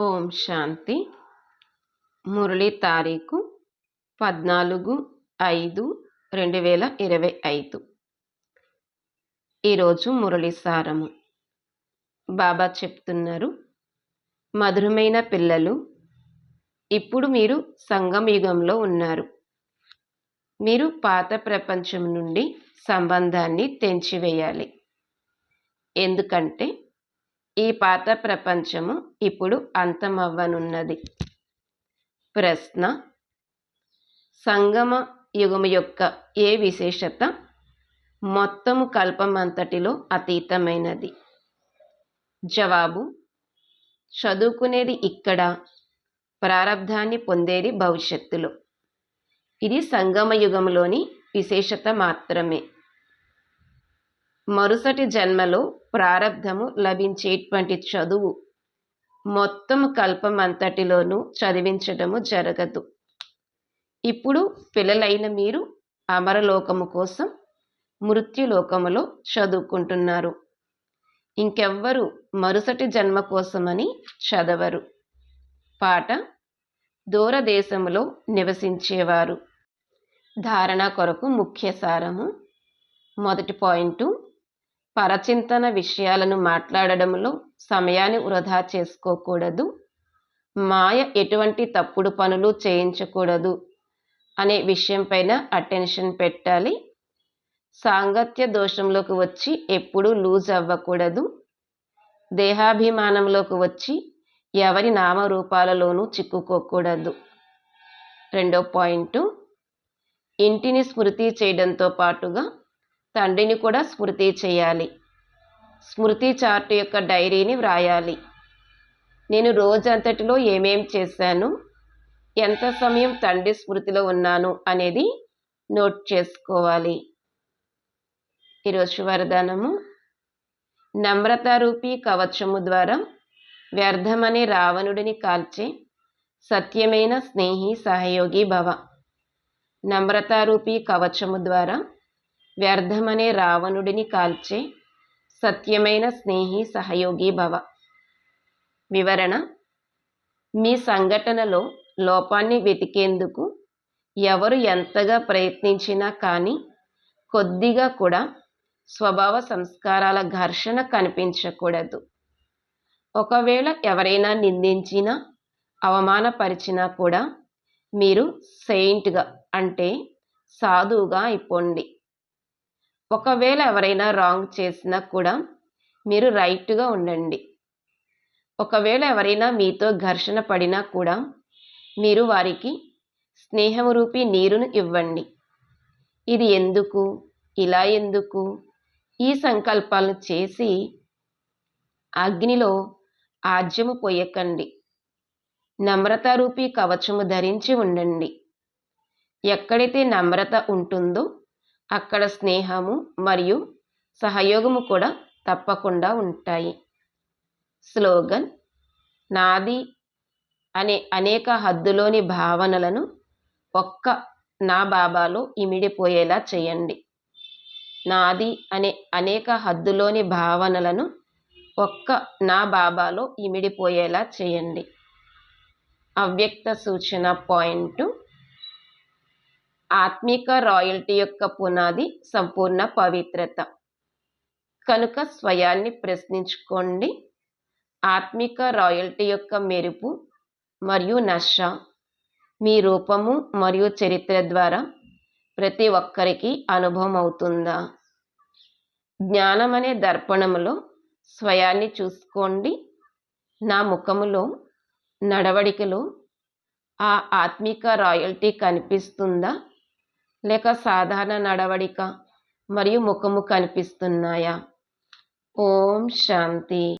ఓం శాంతి. మురళి తారీఖు పద్నాలుగు ఐదు రెండు వేల ఇరవై ఐదు. ఈరోజు మురళి సారము. బాబా చెప్తున్నారు మధురమైన పిల్లలు ఇప్పుడు మీరు సంగమయుగంలో ఉన్నారు. మీరు పాత ప్రపంచం నుండి సంబంధాన్ని తెంచివేయాలి. ఎందుకంటే ఈ పాత ప్రపంచము ఇప్పుడు అంతమవ్వనున్నది. ప్రశ్న సంగమ యుగము యొక్క ఏ విశేషత మొత్తము కల్పమంతటిలో అతీతమైనది? జవాబు చదువుకునేది ఇక్కడ ప్రారంధాన్ని పొందేది భవిష్యత్తులో. ఇది సంగమ యుగంలోని విశేషత మాత్రమే. మరుసటి జన్మలో ప్రారంధము లభించేటువంటి చదువు. మొత్తం కల్పమంతటిలోనూ చదివించడము జరగదు. ఇప్పుడు పిల్లలైన మీరు అమరలోకము కోసం మృత్యులోకములో చదువుకుంటున్నారు. ఇంకెవ్వరు మరుసటి జన్మ కోసమని చదవరు. పాట దూరదేశములో నివసించేవారు. ధారణ కొరకు ముఖ్య సారము. మొదటి పాయింటు పరచింతన విషయాలను మాట్లాడడంలో సమయాన్ని వృధా చేసుకోకూడదు. మాయ ఎటువంటి తప్పుడు పనులు చేయించకూడదు అనే విషయంపైన అటెన్షన్ పెట్టాలి. సాంగత్య దోషంలోకి వచ్చి ఎప్పుడూ లూజ్ అవ్వకూడదు. దేహాభిమానంలోకి వచ్చి ఎవరి నామరూపాలలోనూ చిక్కుకోకూడదు. రెండో పాయింట్ ఇంటిని స్మృతి చేయడంతో పాటుగా తండ్రిని కూడా స్మృతి చేయాలి. స్మృతి చార్ట్ యొక్క డైరీని వ్రాయాలి. నేను రోజంతటిలో ఏమేం చేశాను? ఎంత సమయం తండ్రి స్మృతిలో ఉన్నాను అనేది నోట్ చేసుకోవాలి. ఈరోజు వరదానము. నమ్రతారూపీ కవచము ద్వారా వ్యర్థమనే రావణుడిని కాల్చే సత్యమైన స్నేహి సహయోగి భవ. నమ్రతారూపీ కవచము ద్వారా వ్యర్థమనే రావణుడిని కాల్చే సత్యమైన స్నేహి సహయోగి భవ. వివరణ మీ సంఘటనలో లోపాన్ని వెతికేందుకు ఎవరు ఎంతగా ప్రయత్నించినా కానీ కొద్దిగా కూడా స్వభావ సంస్కారాల ఘర్షణ కనిపించకూడదు. ఒకవేళ ఎవరైనా నిందించినా అవమానపరిచినా కూడా మీరు సెయింట్గా అంటే సాధువుగా అయిపోండి. ఒకవేళ ఎవరైనా రాంగ్ చేసినా కూడా మీరు రైట్గా ఉండండి. ఒకవేళ ఎవరైనా మీతో ఘర్షణ పడినా కూడా మీరు వారికి స్నేహము రూపీ నీరును ఇవ్వండి. ఇది ఎందుకు? ఇలా ఎందుకు? ఈ సంకల్పాలను చేసి అగ్నిలో ఆజ్యము పోయకండి. నమ్రతారూపీ కవచము ధరించి ఉండండి. ఎక్కడైతే నమ్రత ఉంటుందో అక్కడ స్నేహము మరియు సహయోగము కూడా తప్పకుండా ఉంటాయి. స్లోగన్ నాది అనే అనేక హద్దులోని భావనలను ఒక్క నా బాబాలో ఇమిడిపోయేలా చేయండి. నాది అనే అనేక హద్దులోని భావనలను ఒక్క నా బాబాలో ఇమిడిపోయేలా చేయండి. అవ్యక్త సూచన పాయింట్ ఆత్మిక రాయల్టీ యొక్క పునాది సంపూర్ణ పవిత్రత. కనుక స్వయాన్ని ప్రశ్నించుకోండి. ఆత్మిక రాయల్టీ యొక్క మెరుపు మరియు నష మీ రూపము మరియు చరిత్ర ద్వారా ప్రతి ఒక్కరికి అనుభవం అవుతుందా? జ్ఞానం అనే దర్పణములో స్వయాన్ని చూసుకోండి. నా ముఖములో నడవడికలో ఆ ఆత్మిక రాయల్టీ కనిపిస్తుందా? లేక సాధారణ నడవడిక మరియు ముఖము కనిపిస్తున్నాయా? ఓం శాంతి.